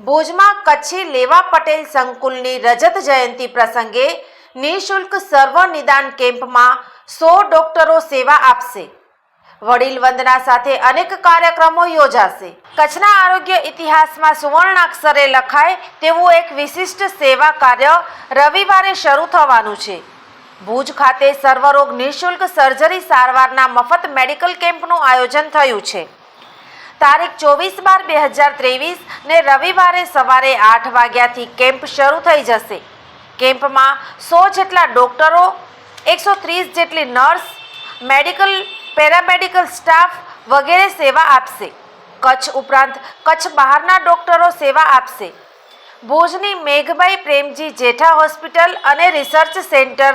ભુજમાં કચ્છી લેવા પટેલ સંકુલની રજત જયંતિ પ્રસંગે નિઃશુલ્ક સર્વ નિદાન કેમ્પમાં સો ડોક્ટરો સેવા આપશે. વડીલ વંદના સાથે અનેક કાર્યક્રમો યોજાશે. કચ્છના આરોગ્ય ઇતિહાસમાં સુવર્ણાક્ષરે લખાય તેવું એક વિશિષ્ટ સેવા કાર્ય રવિવારે શરૂ થવાનું છે. ભુજ ખાતે સર્વરોગ નિઃશુલ્ક સર્જરી સારવારના મફત મેડિકલ કેમ્પનું આયોજન થયું છે. તારીખ ચોવીસ બાર બે હજાર ત્રેવીસ ને રવિવારે સવારે આઠ વાગ્યાથી કેમ્પ શરૂ થઈ જશે. કેમ્પમાં સો જેટલા ડોક્ટરો, એકસો ત્રીસ જેટલી નર્સ, મેડિકલ, પેરામેડિકલ સ્ટાફ વગેરે સેવા આપશે. કચ્છ ઉપરાંત કચ્છ બહારના ડોક્ટરો સેવા આપશે. ભુજની મેઘભાઈ પ્રેમજી જેઠા હોસ્પિટલ અને રિસર્ચ સેન્ટર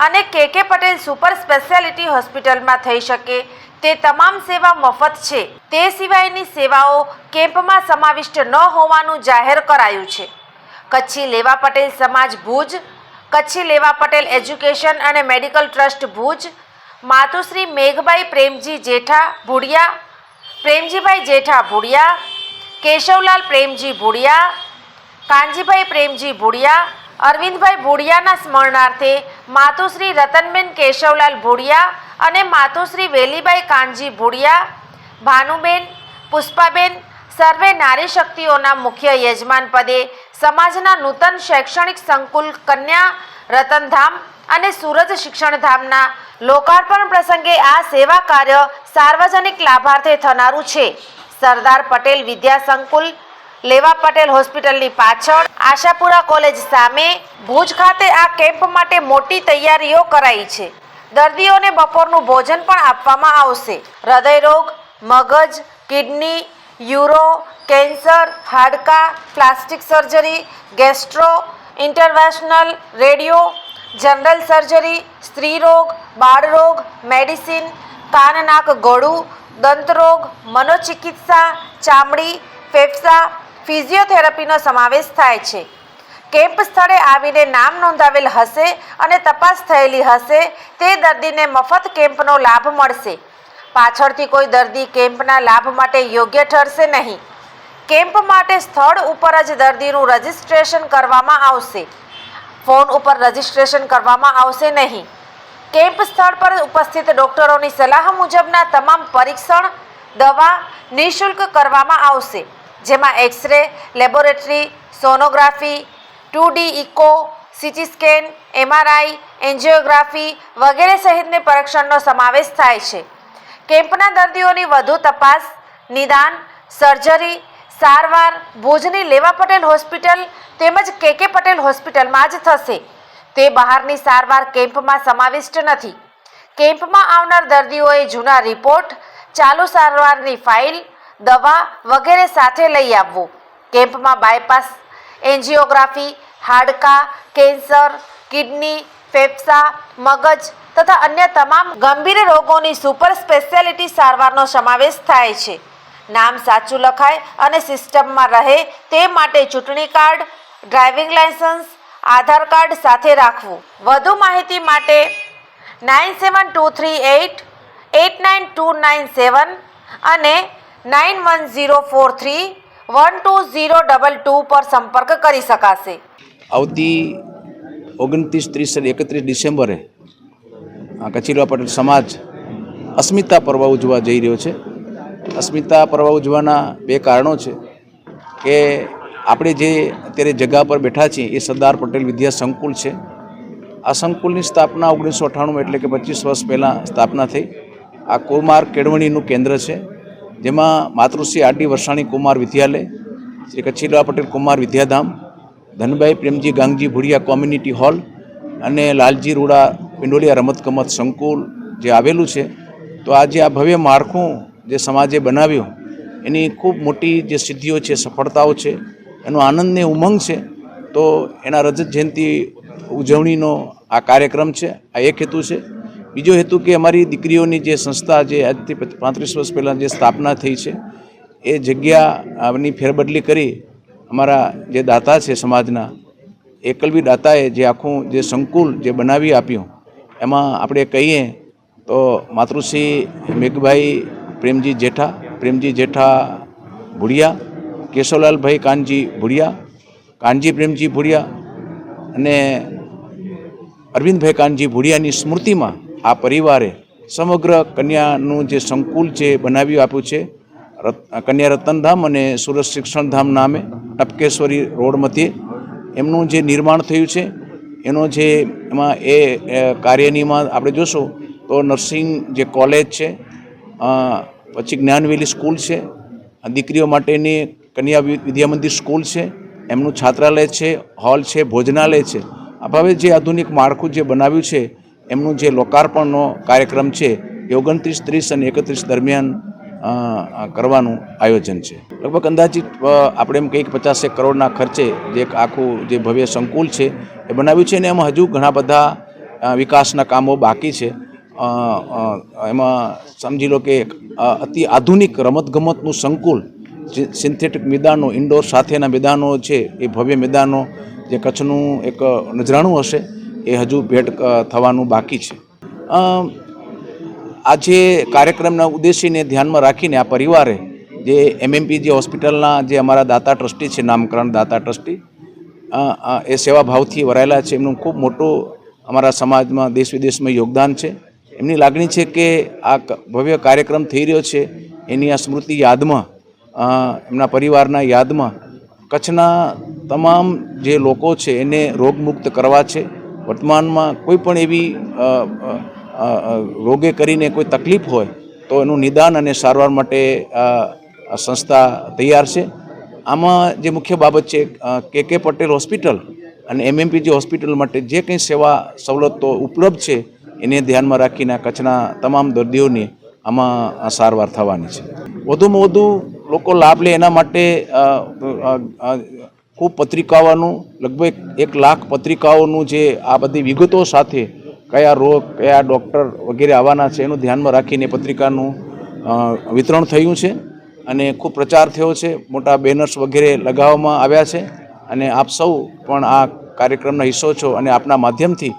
અને કે કે પટેલ સુપર સ્પેશિયાલિટી હોસ્પિટલમાં થઈ શકે તે તમામ સેવા મફત છે. તે સિવાયની સેવાઓ કેમ્પમાં સમાવિષ્ટ ન હોવાનું જાહેર કરાયું છે. કચ્છી લેવા પટેલ સમાજ ભુજ, કચ્છી લેવા પટેલ એજ્યુકેશન અને મેડિકલ ટ્રસ્ટ ભુજ, માતુશ્રી મેઘભાઈ પ્રેમજી જેઠા ભુડિયા, પ્રેમજીભાઈ જેઠા ભુડિયા, કેશવલાલ પ્રેમજી ભુડિયા, કાનજીભાઈ પ્રેમજી ભુડિયા, અરવિંદભાઈ ભુડિયાના સ્મરણાર્થે માતુશ્રી રતનબેન કેશવલાલ ભુડિયા અને માતુશ્રી વેલીબાઈ કાનજી ભુડિયા, ભાનુબેન, પુષ્પાબેન, સર્વે નારી શક્તિઓના મુખ્ય યજમાન પદે સમાજના નૂતન શૈક્ષણિક સંકુલ કન્યા, રતનધામ અને સુરત શિક્ષણધામના લોકાર્પણ પ્રસંગે આ સેવા કાર્ય સાર્વજનિક લાભાર્થે થનારું છે. સરદાર પટેલ વિદ્યા સંકુલ, લેવા પટેલ હોસ્પિટલની પાછળ, આશાપુરા કોલેજ સામે, ભુજ ખાતે આ કેમ્પ માટે મોટી તૈયારીઓ કરાઈ છે. દર્દીઓને બપોરનું ભોજન પણ આપવામાં આવશે. હૃદયરોગ મગજ, કિડની, યુરો, કેન્સર, હાડકા, plastic surgery, gastro interventional radio, general surgery સ્ત્રીરોગ બાળરોગ મેડિસિન, કાન, નાક, ગળું દંતરોગ મનોચિકિત્સા, ચામડી, ફેફસા, ફિઝિયોથેરાપીનો સમાવેશ થાય છે. કેમ્પ સ્થળે આવીને નામ નોંધાવેલ હશે અને તપાસ થયેલી હશે, તે દર્દીને મફત કેમ્પનો લાભ મળશે. પાછળથી કોઈ દર્દી કેમ્પના લાભ માટે યોગ્ય ઠરશે નહીં. કેમ્પ માટે સ્થળ ઉપર જ દર્દીનું રજિસ્ટ્રેશન કરવામાં આવશે. ફોન ઉપર રજિસ્ટ્રેશન કરવામાં આવશે નહીં. કેમ્પ સ્થળ પર ઉપસ્થિત ડોક્ટરોની સલાહ મુજબના તમામ પરીક્ષણ, દવા નિઃશુલ્ક કરવામાં આવશે, જેમાં X ray, laboratory, sonography two D echo, CT scan, MRI, angiography વગેરે સહિતની પરીક્ષણનો સમાવેશ થાય છે. કેમ્પના દર્દીઓની વધુ તપાસ, નિદાન, સર્જરી, સારવાર, ભુજની લેવા પટેલ હોસ્પિટલ તેમજ કે કે પટેલ હોસ્પિટલમાં જ થશે. તે બહારની સારવાર કેમ્પમાં સમાવિષ્ટ નથી. કેમ્પમાં આવનાર દર્દીઓએ જૂના રિપોર્ટ, ચાલુ સારવારની ફાઇલ, દવા વગેરે સાથે લઈ આવવું. કેમ્પમાં બાયપાસ એન્જિયોગ્રાફી, હાડકા, કેન્સર, કિડની, ફેફસા, મગજ તથા અન્ય તમામ ગંભીર રોગોની સુપર સ્પેશિયાલિટી સારવારનો સમાવેશ થાય છે. નામ સાચું લખાય અને સિસ્ટમમાં રહે તે માટે ચૂંટણી card, driving licence Aadhaar card સાથે રાખવું. વધુ માહિતી માટે nine seven two three eight eight nine two nine seven અને nine one zero four three one two zero double two પર સંપર્ક કરી શકાશે. આવતી ઓગણત્રીસ, ત્રીસ અને એકત્રીસ ડિસેમ્બરે કચીરવા પટેલ સમાજ અસ્મિતા પર્વ ઉજવા જઈ રહ્યો છે. અસ્મિતા પર્વ ઉજવાના બે કારણો છે કે આપણે જે અત્યારે જગા પર બેઠા છીએ એ સરદાર પટેલ વિદ્યા સંકુલ છે. આ સંકુલની સ્થાપના ઓગણીસો અઠ્ઠાણું એટલે કે પચીસ વર્ષ પહેલાં સ્થાપના થઈ. આ કુમાર કેળવણીનું કેન્દ્ર છે. જેમાં માતૃશ્રી આરડી વરસાણી, કુમાર વિદ્યાલય, શ્રી કચ્છીલા પટેલ, કુમાર વિદ્યાધામ, ધનભાઈ પ્રેમજી ગાંગજી ભુડિયા કોમ્યુનિટી હોલ અને લાલજી રૂડા પિંડોલિયા રમતગમત સંકુલ જે આવેલું છે. તો આજે આ ભવ્ય માળખું જે સમાજે બનાવ્યું, એની ખૂબ મોટી જે સિદ્ધિઓ છે, સફળતાઓ છે, એનો આનંદને ઉમંગ છે. તો એના રજત જયંતિ ઉજવણીનો આ કાર્યક્રમ છે, આ એક હેતુ છે. બીજો હેતુ કે અમારી દીકરીઓની જે સંસ્થા જે આજથી પાંત્રીસ વર્ષ પહેલાં જે સ્થાપના થઈ છે, એ જગ્યાની ફેરબદલી કરી અમારા જે દાતા છે સમાજના એકલવી દાતાએ જે આખું જે સંકુલ જે બનાવી આપ્યું, એમાં આપણે કહીએ તો માતૃશ્રી મેઘભાઈ પ્રેમજી જેઠા પ્રેમજી જેઠા ભુડિયા, કેશવલાલભાઈ કાનજી ભુડિયા, કાનજી પ્રેમજી ભુડિયા અને અરવિંદભાઈ કાનજી ભુડિયાની સ્મૃતિમાં આ પરિવારે સમગ્ર કન્યાનું જે સંકુલ છે બનાવી આપ્યું છે. કન્યા રતનધામ અને સુરત શિક્ષણધામ નામે ટપકેશ્વરી રોડ મધ્યે એમનું જે નિર્માણ થયું છે, એનો જે એમાં એ કાર્યનીમાં આપણે જોશું તો નર્સિંગ જે કોલેજ છે પછી જ્ઞાનવેલી સ્કૂલ છે દીકરીઓ માટેની કન્યા વિદ્યામંદિર સ્કૂલ છે, એમનું છાત્રાલય છે, હોલ છે, ભોજનાલય છે. આ ભાવે જે આધુનિક માળખું જે બનાવ્યું છે એમનું જે લોકાર્પણનો કાર્યક્રમ છે એ ઓગણત્રીસ ત્રીસ અને એકત્રીસ દરમિયાન કરવાનું આયોજન છે. લગભગ અંદાજિત આપણે એમ કહીએ પચાસેક કરોડના ખર્ચે જે એક આખું જે ભવ્ય સંકુલ છે એ બનાવ્યું છે અને એમાં હજુ ઘણા બધા વિકાસના કામો બાકી છે. એમાં સમજી લો કે અતિ આધુનિક રમતગમતનું સંકુલ સિન્થેટિક મેદાનો, ઇન્ડોર સાથેના મેદાનો છે, એ ભવ્ય મેદાનો, જે કચ્છનું એક નજરાણું હશે એ હજુ ભેટ થવાનું બાકી છે. આ આજે કાર્યક્રમના ઉદ્દેશ્યને ધ્યાનમાં રાખીને આ પરિવારે જે એમએમપી જે હોસ્પિટલના જે અમારા દાતા ટ્રસ્ટી છે, નામકરણ દાતા ટ્રસ્ટી એ સેવાભાવથી વરાયેલા છે. એમનું ખૂબ મોટું અમારા સમાજમાં દેશ વિદેશમાં યોગદાન છે. એમની લાગણી છે કે આ ભવ્ય કાર્યક્રમ થઈ રહ્યો છે. એની આ સ્મૃતિ યાદમાં એમના પરિવારના યાદમાં કચ્છના તમામ જે લોકો છે, એને રોગમુક્ત કરવા છે. વર્તમાનમાં કોઈ પણ એવી રોગે કરીને કોઈ તકલીફ હોય, તો એનું નિદાન અને સારવાર માટે સંસ્થા તૈયાર છે. આમાં જે મુખ્ય બાબત છે કે કે પટેલ હોસ્પિટલ અને એમએમપીજી હોસ્પિટલ માટે જે કંઈ સેવા સવલતો ઉપલબ્ધ છે, એને ધ્યાનમાં રાખીને કચ્છના તમામ દર્દીઓની આમાં સારવાર થવાની છે. વધુમાં વધુ લોકો લાભ લે એના માટે ખૂબ પત્રિકાઓનું, લગભગ એક લાખ પત્રિકાઓનું જે આ બધી વિગતો સાથે કયા રોગ, કયા ડૉક્ટર વગેરે આવવાના છે એનું ધ્યાનમાં રાખીને પત્રિકાનું વિતરણ થયું છે અને ખૂબ પ્રચાર થયો છે. મોટા બેનર્સ વગેરે લગાવવામાં આવ્યા છે અને આપ સૌ પણ આ કાર્યક્રમના હિસ્સો છો અને આપના માધ્યમથી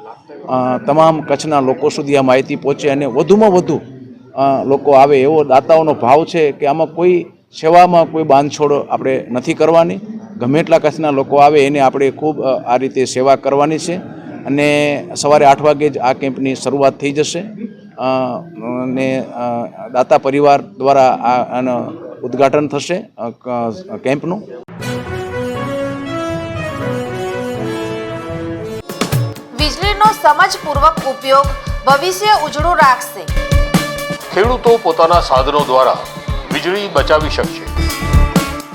તમામ કચ્છના લોકો સુધી આ માહિતી પહોંચે અને વધુમાં વધુ લોકો આવે એવો દાતાઓનો ભાવ છે કે આમાં કોઈ સેવામાં કોઈ બાંધછોડ આપણે નથી કરવાની. ગમે એટલા કચ્છના લોકો આવે એને આપણે ખૂબ આ રીતે સેવા કરવાની છે. અને સવારે આઠ વાગે જ આ કેમ્પની શરૂઆત થઈ જશે. અને દાતા પરિવાર દ્વારા આ આનો ઉદ્ઘાટન થશે કેમ્પનું. વીજળીનો સમજપૂર્વક ઉપયોગ ભવિષ્ય ઉજળું રાખશે. ખેડૂતો પોતાના સાધનો દ્વારા વીજળી બચાવી શકશે.